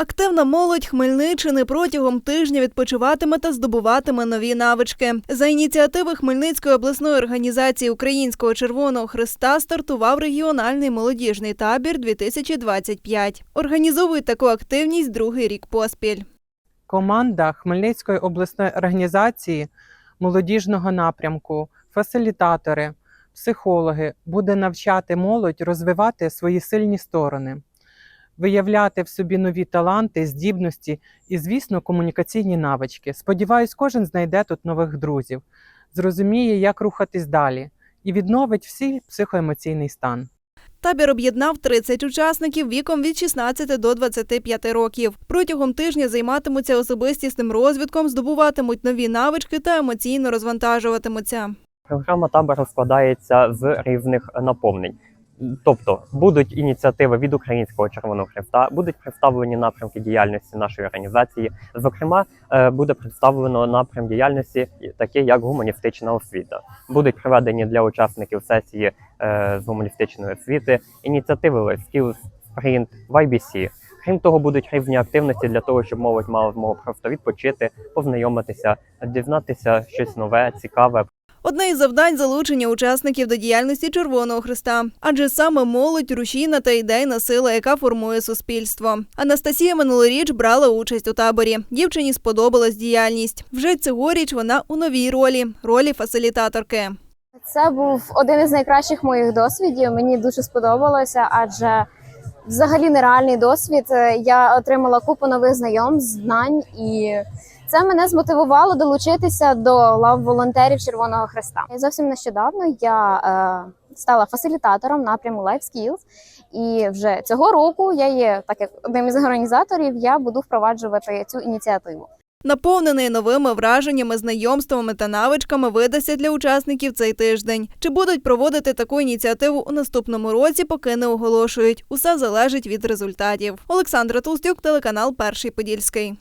Активна молодь Хмельниччини протягом тижня відпочиватиме та здобуватиме нові навички. За ініціативи Хмельницької обласної організації Українського Червоного Христа стартував регіональний молодіжний табір 2025. Організовують таку активність другий рік поспіль. Команда Хмельницької обласної організації молодіжного напрямку, фасилітатори, психологи буде навчати молодь розвивати свої сильні сторони, виявляти в собі нові таланти, здібності і, звісно, комунікаційні навички. Сподіваюсь, кожен знайде тут нових друзів, зрозуміє, як рухатись далі, і відновить всій психоемоційний стан. Табір об'єднав 30 учасників віком від 16 до 25 років. Протягом тижня займатимуться особистісним розвитком, здобуватимуть нові навички та емоційно розвантажуватимуться. Програма табору складається з різних наповнень. Тобто будуть ініціативи від Українського Червоного Хреста, будуть представлені напрямки діяльності нашої організації. Зокрема, е, буде представлено напрям діяльності, такий як гуманістична освіта. Будуть проведені для учасників сесії е, з гуманістичної освіти, ініціативи Skills, Sprint, YBC. Крім того, будуть різні активності для того, щоб молодь мала змогу просто відпочити, познайомитися, дізнатися щось нове, цікаве Одне із завдань залучення учасників до діяльності Червоного Христа, адже саме молодь рушійна та ідейна сила, яка формує суспільство. Анастасія минулоріч брала участь у таборі. Дівчині сподобалась діяльність. Вже цьогоріч вона у новій ролі ролі фасилітаторки. Це був один із найкращих моїх досвідів. Мені дуже сподобалося, адже взагалі нереальний досвід. Я отримала купу нових знайомств, знань, і це мене змотивувало долучитися до лав волонтерів Червоного Хреста. І зовсім нещодавно я е, стала фасилітатором напряму Life Skills. І вже цього року я є так як одним із організаторів. Я буду впроваджувати цю ініціативу. Наповнений новими враженнями, знайомствами та навичками видасться для учасників цей тиждень. Чи будуть проводити таку ініціативу у наступному році, поки не оголошують. Усе залежить від результатів. Олександра Толстюк, телеканал Перший Подільський.